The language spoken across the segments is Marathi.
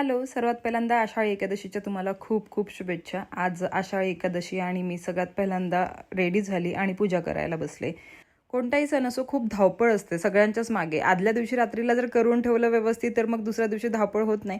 हॅलो सर्वात पहिल्यांदा आषाढी एकादशीच्या तुम्हाला खूप खूप शुभेच्छा. आज आषाढी एकादशी आणि मी सगळ्यात पहिल्यांदा रेडी झाली आणि पूजा करायला बसले. कोणताही सण असो खूप धावपळ असते सगळ्यांच्याच मागे. आदल्या दिवशी रात्रीला जर करून ठेवलं व्यवस्थित तर मग दुसऱ्या दिवशी धावपळ होत नाही.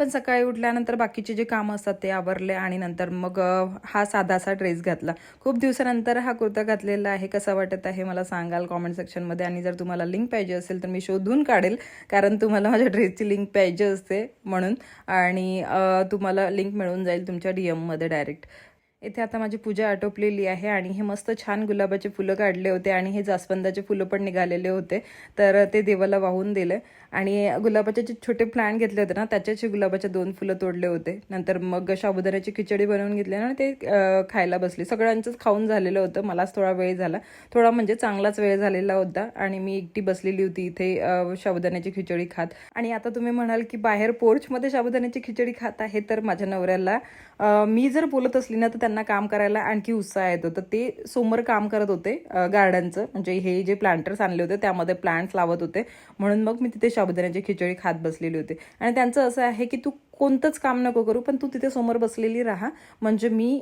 पण सकाळी उठल्यानंतर बाकीचे जे कामं असतात ते आवरले आणि नंतर मग हा साधासा ड्रेस घातला. खूप दिवसानंतर हा कुर्ता घातलेला आहे. कसा वाटत आहे मला सांगाल कॉमेंट सेक्शनमध्ये आणि जर तुम्हाला लिंक पाहिजे असेल तर मी शोधून काढेल कारण तुम्हाला माझ्या ड्रेसची लिंक पाहिजे असते म्हणून. आणि तुम्हाला लिंक मिळून जाईल तुमच्या डी एममध्ये डायरेक्ट. इथे आता माझी पूजा आटोपलेली आहे आणि हे मस्त छान गुलाबाचे फुलं काढले होते आणि हे जास्वंदाचे फुलं पण निघालेले होते. तर ते देवाला वाहून दिले. आणि गुलाबाचे जे छोटे प्लांट घेतले होते ना त्याच्याचे गुलाबाचे दोन फुलं तोडले होते. नंतर मग साबुदाण्याची खिचडी बनवून घेतली ना ते खायला बसली. सगळ्यांचंच खाऊन झालेलं होतं. मलाच थोडा वेळ झाला. थोडा म्हणजे चांगलाच वेळ झालेला होता. आणि मी एकटी बसलेली होती इथे शाबुदाण्याची साबुदाण्याची खिचडी खात. आणि आता तुम्ही म्हणाल की बाहेर पोर्चमध्ये साबुदाण्याची खिचडी खात आहे तर माझ्या नवऱ्याला मी जर बोलत असली ना तर त्यांना काम करायला आणखी उत्साह येतो. तर ते समोर काम करत होते गार्डनचं म्हणजे हे जे प्लांटर्स आणले होते त्यामध्ये प्लांट्स लावत होते. म्हणून मग मी तिथे साबुदाण्याची खिचडी खात बसलेली होते. आणि त्यांचं असं आहे की तू कोणतंच काम नको करू पण तू तिथे समोर बसलेली राहा. म्हणजे मी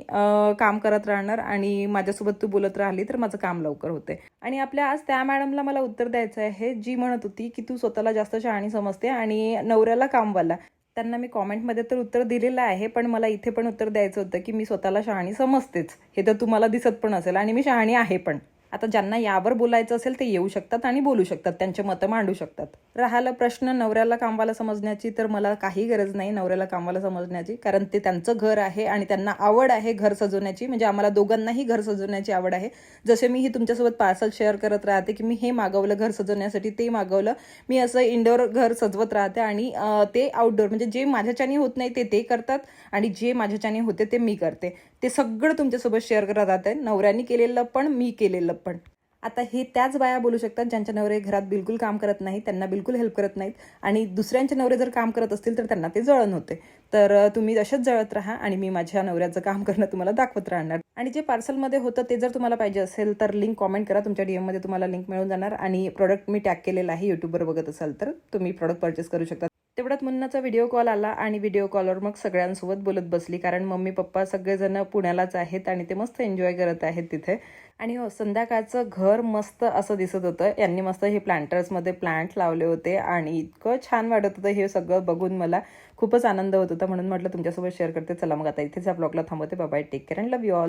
काम करत राहणार आणि माझ्यासोबत तू बोलत राहिली तर माझं काम लवकर होते. आणि आपल्या आज त्या मॅडमला मला उत्तर द्यायचं आहे जी म्हणत होती की तू स्वतःला जास्त शहाणी समजते आणि नवऱ्याला कामवाला. त्यांना मी कॉमेंटमध्ये तर उत्तर दिलेलं आहे पण मला इथे पण उत्तर द्यायचं होतं की मी स्वतःला शहाणी समजतेच. हे तर तुम्हाला दिसत पण असेल आणि मी शहाणी आहे पण. आता ज्यांना यावर बोलायचं असेल ते येऊ शकतात आणि बोलू शकतात त्यांचे मतं मांडू शकतात. राहिला प्रश्न नवऱ्याला कामवाला समजण्याची तर मला काही गरज नाही नवऱ्याला कामवाला समजण्याची कारण ते त्यांचं घर आहे आणि त्यांना आवड आहे घर सजवण्याची म्हणजे आम्हाला दोघांनाही घर सजवण्याची आवड आहे. जसे मी ही तुमच्यासोबत पार्सल शेअर करत राहते की मी हे मागवलं घर सजवण्यासाठी ते मागवलं मी असं इंडोर घर सजवत राहते आणि ते आउटडोअर म्हणजे जे माझ्याच्याने होत नाही ते ते करतात आणि जे माझ्याच्याने होते ते मी करते. ते सगळं तुमच्यासोबत शेअर करत आहे नवऱ्याने केलेलं पण मी केलेलं पण. आता हे त्याच बाया बोलू शकतात ज्यांच्या नवरे घरात बिलकुल काम करत नाही त्यांना बिलकुल हेल्प करत नाहीत. आणि दुसऱ्यांचे नवरे जर काम करत असतील तर त्यांना ते जळण होते. तर तुम्ही असेच जळत राहा आणि मी माझ्या नवऱ्याचं काम करणं तुम्हाला दाखवत राहणार. आणि जे पार्सलमध्ये होतं ते जर तुम्हाला पाहिजे असेल तर लिंक कॉमेंट करा. तुमच्या डीएममध्ये तुम्हाला लिंक मिळून जाणार. आणि प्रोडक्ट मी टॅग केलेलं आहे यूट्यूबवर बघत असाल तर तुम्ही प्रॉडक्ट परचेस करू शकता. तेवढ्यात मुन्नाचा व्हिडिओ कॉल आला आणि व्हिडिओ कॉलवर मग सगळ्यांसोबत बोलत बसली. कारण मम्मी पप्पा सगळेजण पुण्यालाच आहेत आणि ते मस्त एन्जॉय करत आहेत तिथे. आणि हो संध्याकाळचं घर मस्त असं दिसत होतं. यांनी मस्त हे प्लांटर्समध्ये प्लांट लावले होते आणि इतकं छान वाटत होतं हे सगळं बघून मला. खूपच आनंद होत होता म्हणून म्हटलं तुमच्यासोबत शेअर करते. चला मग आता इथेच या ब्लॉगला थांबवते. Bye take care and love you all